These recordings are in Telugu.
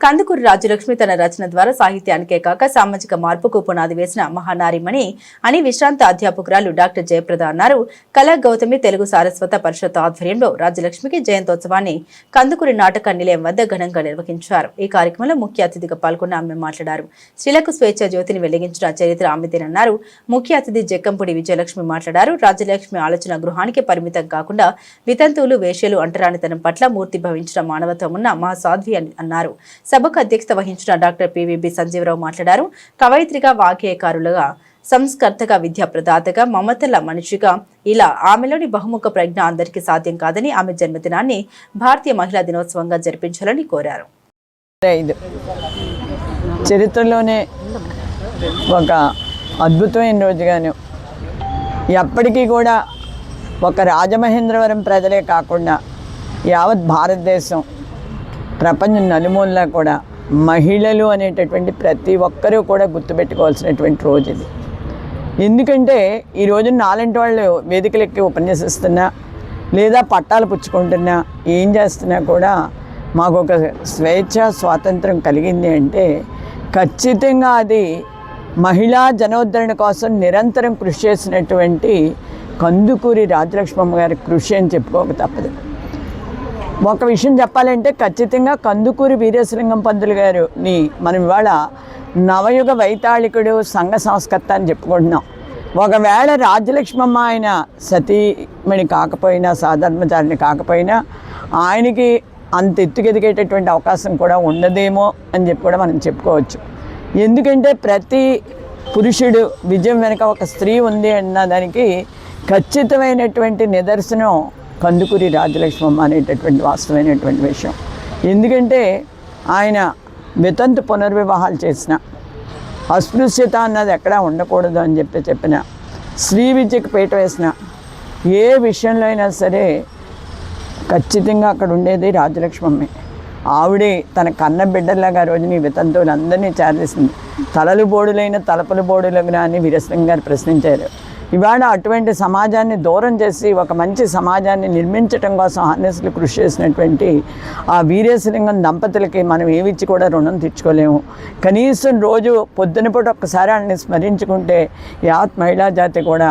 కందుకూరి రాజ్యలక్ష్మి తన రచన ద్వారా సాహిత్యానికే కాక సామాజిక మార్పుకు పునాది వేసిన మహానారిమణి అని విశ్రాంత అధ్యాపకురాలు డాక్టర్ జయప్రద అన్నారు. కళా గౌతమి తెలుగు సారస్వత పరిషత్ ఆధ్వర్యంలో రాజ్యలక్ష్మికి జయంతోత్సవాన్ని కందుకూరి నాటక నిలయం వద్ద ఘనంగా నిర్వహించారు. ఈ కార్యక్రమంలో ముఖ్య అతిథిగా పాల్గొన్న ఆమె మాట్లాడారు. స్త్రీలకు స్వేచ్ఛ జ్యోతిని వెలిగించిన చరిత్ర ఆమెదేనన్నారు ముఖ్య అతిథి జక్కంపూడి విజయలక్ష్మి మాట్లాడారు. రాజ్యలక్ష్మి ఆలోచన గృహానికి పరిమితం కాకుండా వితంతువులు వేషలు అంటరానితనం పట్ల మూర్తి భవించిన మానవత్వం ఉన్న మహాసాధ్వి అని అన్నారు. సభకు అధ్యక్షత వహించిన డాక్టర్ పివిబి సంజీవరావు మాట్లాడారు. కవయిత్రిగా వాగ్గేయకారులుగా సంస్కర్తగా విద్యా ప్రదాతగా మమతల మనిషిగా ఇలా ఆమెలోని బహుముఖ ప్రజ్ఞ అందరికీ సాధ్యం కాదని ఆమె జన్మదినాన్ని భారతీయ మహిళా దినోత్సవంగా జరిపించాలని కోరారు. చరిత్రలోనే ఒక అద్భుతమైన రోజుగాను. ఎప్పటికీ కూడా ఒక రాజమహేంద్రవరం ప్రజలే కాకుండా యావత్ భారతదేశం ప్రపంచం నలుమూలలా కూడా మహిళలు అనేటటువంటి ప్రతి ఒక్కరూ కూడా గుర్తుపెట్టుకోవాల్సినటువంటి రోజు ఇది. ఎందుకంటే ఈ రోజున నాలంటి వాళ్ళు వేదికలెక్కి ఉపన్యసిస్తున్నా లేదా పట్టాలు పుచ్చుకుంటున్నా ఏం చేస్తున్నా కూడా మాకు ఒక స్వేచ్ఛ స్వాతంత్రం కలిగింది అంటే ఖచ్చితంగా అది మహిళా జనోద్ధరణ కోసం నిరంతరం కృషి చేసినటువంటి కందుకూరి రాజలక్ష్మమ్మ గారి కృషి అని చెప్పుకోక తప్పదు. ఒక విషయం చెప్పాలంటే ఖచ్చితంగా కందుకూరి వీరేశలింగం పంతులు గారుని మనం ఇవాళ నవయుగ వైతాళికుడు సంఘ సంస్కర్త అని చెప్పుకుంటున్నాం. ఒకవేళ రాజ్యలక్ష్మమ్మ ఆయన సతీమణి కాకపోయినా సాధర్మచారిని కాకపోయినా ఆయనకి అంత ఎత్తుకెదిగేటటువంటి అవకాశం కూడా ఉండదేమో అని చెప్పి కూడా మనం చెప్పుకోవచ్చు. ఎందుకంటే ప్రతి పురుషుడు విజయం వెనుక ఒక స్త్రీ ఉంది అన్న దానికి ఖచ్చితమైనటువంటి నిదర్శనం కందుకూరి రాజలక్ష్మమ్మ అనేటటువంటి వాస్తవమైనటువంటి విషయం. ఎందుకంటే ఆయన వితంతు పునర్వివాహాలు చేసిన అస్పృశ్యత అన్నది ఎక్కడా ఉండకూడదు అని చెప్పి చెప్పిన స్త్రీ విద్యకు పీట వేసిన ఏ విషయంలో అయినా సరే ఖచ్చితంగా అక్కడ ఉండేది రాజలక్ష్మమ్మే. ఆవిడే తన కన్న బిడ్డలాగా రోజుని వితంతువులందరినీ చేరవేసింది తలలు బోడులైన తలపలు బోడులకు అని వీరసింగ్ గారు ప్రశ్నించారు. ఇవాళ అటువంటి సమాజాన్ని దూరం చేసి ఒక మంచి సమాజాన్ని నిర్మించడం కోసం హార్నెస్లు కృషి చేసినటువంటి ఆ వీరేశలింగం దంపతులకి మనం ఏమిచ్చి కూడా రుణం తెచ్చుకోలేము కనీసం రోజు పొద్దున పూట ఒక్కసారి ఆయన్ని స్మరించుకుంటే యాత్ మహిళా జాతి కూడా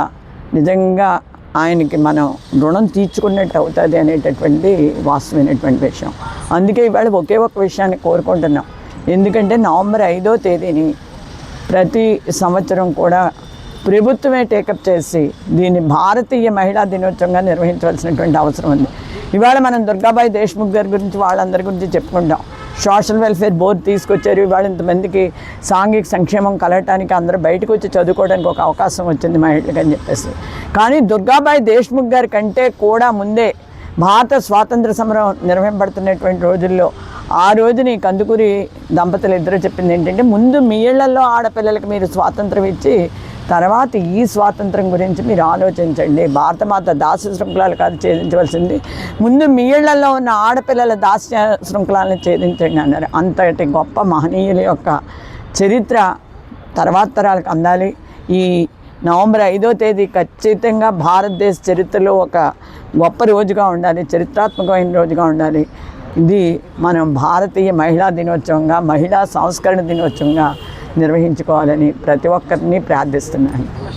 నిజంగా ఆయనకి మనం రుణం తీర్చుకున్నట్టు అవుతుంది అనేటటువంటి వాస్తవమైనటువంటి విషయం. అందుకే ఇవాళ ఒకే ఒక విషయాన్ని కోరుకుంటున్నాం. ఎందుకంటే నవంబర్ ఐదో తేదీని ప్రతి సంవత్సరం కూడా ప్రభుత్వమే టేకప్ చేసి దీన్ని భారతీయ మహిళా దినోత్సవంగా నిర్వహించవలసినటువంటి అవసరం ఉంది. ఇవాళ మనం దుర్గాబాయి దేశ్ముఖ్ గారి గురించి వాళ్ళందరి గురించి చెప్పుకుంటాం. సోషల్ వెల్ఫేర్ బోర్డు తీసుకొచ్చారు. ఇవాళ ఇంతమందికి సాంఘిక సంక్షేమం కలగటానికి అందరూ బయటకు వచ్చి చదువుకోవడానికి ఒక అవకాశం వచ్చింది మహిళలకు అని చెప్పేసి. కానీ దుర్గాబాయి దేశ్ముఖ్ గారి కంటే కూడా ముందే భారత స్వాతంత్ర సమరం నిర్వహింపబడుతున్నటువంటి రోజుల్లో ఆ రోజుని కందుకూరి దంపతులు ఇద్దరు చెప్పింది ఏంటంటే ముందు మీ ఇళ్ళలో ఆడపిల్లలకి మీరు స్వాతంత్రం ఇచ్చి తర్వాత ఈ స్వాతంత్రం గురించి మీరు ఆలోచించండి. భారతమాత దాస్య శృంఖలాలు కాదు ఛేదించవలసింది. ముందు మీ ఇళ్ళలో ఉన్న ఆడపిల్లల దాస్య శృంఖలాలను ఛేదించండి అన్నారు. అంతటి గొప్ప మహనీయుల యొక్క చరిత్ర తర్వాత తరాలకు అందాలి. ఈ నవంబర్ ఐదో తేదీ ఖచ్చితంగా భారతదేశ చరిత్రలో ఒక గొప్ప రోజుగా ఉండాలి చరిత్రాత్మకమైన రోజుగా ఉండాలి. ఇది మనం భారతీయ మహిళా దినోత్సవంగా మహిళా సంస్కరణ దినోత్సవంగా నిర్వహించుకోవాలని ప్రతి ఒక్కరిని ప్రార్థిస్తున్నాను.